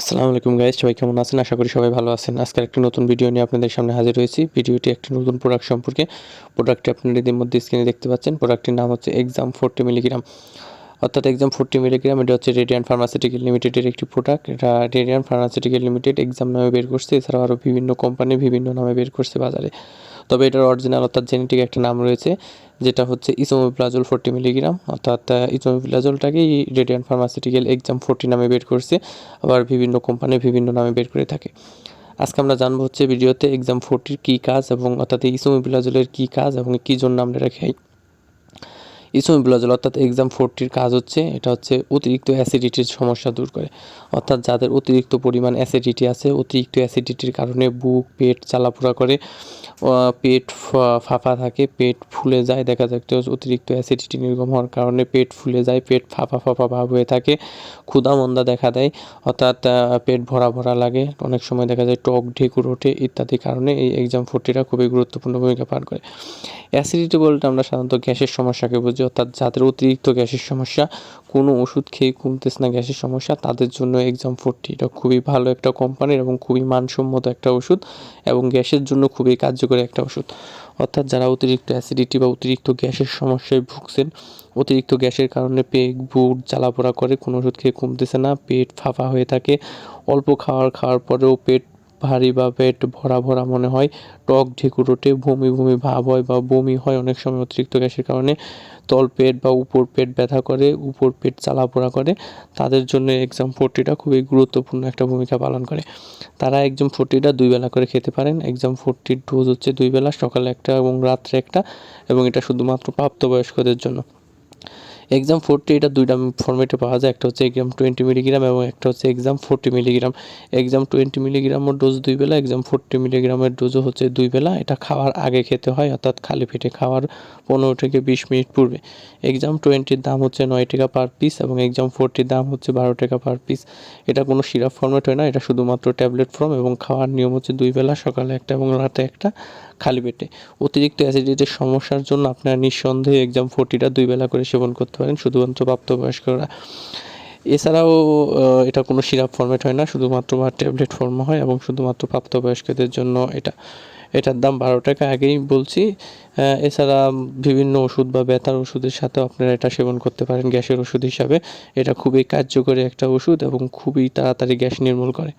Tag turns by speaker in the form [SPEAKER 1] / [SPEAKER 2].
[SPEAKER 1] আসসালামু আলাইকুম গাইজ সবাই কেমন আছেন? আশা করি সবাই ভালো আছেন। আজকের একটি নতুন ভিডিও নিয়ে আপনাদের সামনে হাজির হয়েছি। ভিডিওটি একটি নতুন প্রোডাক্ট সম্পর্কে। প্রোডাক্টটি আপনারা এদের মধ্যে স্ক্রিনে দেখতে পাচ্ছেন। প্রোডাক্টটির নাম হচ্ছে এক্সাম ফোরটি মিলিগ্রাম অর্থাৎ এক্সাম ফোরটি মিলিগ্রাম এটা হচ্ছে রেডিয়ান ফার্মাসিউটিক্যাল লিমিটেডের একটি প্রোডাক্ট এটা রেডিয়ান ফার্মাসিউটিক্যাল লিমিটেড এক্সাম নামে বের করছে। এছাড়াও আরও বিভিন্ন কোম্পানি বিভিন্ন নামে বের করছে বাজারে। তবে এটার অরিজিনাল অর্থাৎ জেনেটিক একটা নাম রয়েছে, যেটা হচ্ছে ইসোমোপ্লাজল ফোরটি মিলিগ্রাম অর্থাৎ ইসোমোপ্লাজলটাকেই রেডিয়ান ফার্মাসিউটিক্যাল এক্সাম ফোরটি নামে বের করছে, আবার বিভিন্ন কোম্পানি বিভিন্ন নামে বের করে থাকে। আজকে আমরা জানব হচ্ছে ভিডিওতে এক্সাম ফোরটির কী কাজ এবং অর্থাৎ ইসোমোপ্লাজলের কী কাজ এবং কী জন্য আমরা এটা খাই। ইসোমিপ্লাজল অর্থাৎ এক্সাম ফোরটির কাজ হচ্ছে, এটা হচ্ছে অতিরিক্ত অ্যাসিডিটির সমস্যা দূর করে। অর্থাৎ যাদের অতিরিক্ত পরিমাণ অ্যাসিডিটি আছে, অতিরিক্ত অ্যাসিডিটির কারণে বুক, পেট জ্বালাপোড়া করে পেট ফাঁপা থাকে, পেট ফুলে যায়, দেখা যাচ্ছে অতিরিক্ত অ্যাসিডিটি নির্গম হওয়ার কারণে পেট ফুলে যায়, পেট ফাঁপা ফাঁপা ভাব হয়ে থাকে, ক্ষুধা মন্দা দেখা দেয়, অর্থাৎ পেট ভরা ভরা লাগে, অনেক সময় দেখা যায় টক ঢেকুর ওঠে, ইত্যাদি কারণে এই এক্সাম ফোরটিটা খুবই গুরুত্বপূর্ণ ভূমিকা পালন করে। অ্যাসিডিটি বলতে আমরা সাধারণত গ্যাসের সমস্যাকে বুঝি অর্থাৎ যাদের অতিরিক্ত গ্যাসের সমস্যা, কোনো ওষুধ খেয়ে কমতেছে না গ্যাসের সমস্যা, তাদের জন্য এক্সাম ফোরটি এটা খুবই ভালো একটা কোম্পানির এবং খুবই মানসম্মত একটা ওষুধ এবং গ্যাসের জন্য খুবই কার্যকরী একটা ওষুধ। অর্থাৎ যারা অতিরিক্ত অ্যাসিডিটি বা অতিরিক্ত গ্যাসের সমস্যায় ভুগছেন, অতিরিক্ত গ্যাসের কারণে পেট বুট জ্বালাপোড়া করে কোনো ওষুধ খেয়ে কমতেছে না, পেট ফাঁপা হয়ে থাকে, অল্প খাওয়ার খাওয়ার পরেও পেট ভারী বা পেট ভরা ভরা মনে হয়, টক ঢেকুর ওঠে বমি বমি ভাব হয় বা বমি হয় অনেক সময় অতিরিক্ত গ্যাসের কারণে। তল পেট বা উপর পেট ব্যথা করে, উপর পেট জ্বালাপোড়া করে। তাদের জন্য এক্সাম ফোরটিটা খুবই গুরুত্বপূর্ণ একটা ভূমিকা পালন করে। তারা এক্সাম ফোরটিটা দুই বেলা করে খেতে পারেন। এক্সাম ফোরটির ডোজ হচ্ছে দুই বেলা, সকালে একটা এবং রাত্রে একটা এবং এটা শুধুমাত্র প্রাপ্তবয়স্কদের জন্য। এক্সাম ফোরটি এটা দুইটা ফর্মেটে পাওয়া যায়। একটা হচ্ছে এক্সাম টোয়েন্টি মিলিগ্রাম এবং একটা হচ্ছে Exam forty milligram Exam twenty মিলিগ্রামের dose দুই বেলা এক্সাম ফোরটি মিলিগ্রামের ডোজও হচ্ছে দুই বেলা। এটা খাওয়ার আগে খেতে হয়, অর্থাৎ খালি পেটে খাওয়ার পনেরো থেকে বিশ মিনিট পূর্বে। এক্সাম টোয়েন্টির দাম হচ্ছে নয় টাকা পার পিস এবং এক্সাম ফোরটির দাম হচ্ছে বারো টাকা পার পিস এটা কোনো সিরাপ ফর্মেট হয় না, এটা শুধুমাত্র ট্যাবলেট ফর্ম এবং খাওয়ার নিয়ম হচ্ছে দুই বেলা, সকালে একটা এবং রাতে একটা। খালি পেটে। অতিরিক্ত অ্যাসিডিটির সমস্যার জন্য আপনারা নিঃসন্দেহে এক্সাম ফোর্টিটা দুই বেলা করে সেবন করতে পারেন, শুধুমাত্র প্রাপ্তবয়স্করা। এছাড়াও এটা কোনো সিরাপ ফর্মেট হয় না, শুধুমাত্র বা ট্যাবলেট ফর্ম হয় এবং শুধুমাত্র প্রাপ্তবয়স্কদের জন্য এটা। এটার দাম বারো টাকা আগেই বলছি। এছাড়া বিভিন্ন ওষুধ বা ব্যথার ওষুধের সাথেও আপনারা এটা সেবন করতে পারেন গ্যাসের ওষুধ হিসাবে। এটা খুবই কার্যকরী একটা ওষুধ এবং খুবই তাড়াতাড়ি গ্যাস নির্মূল করে।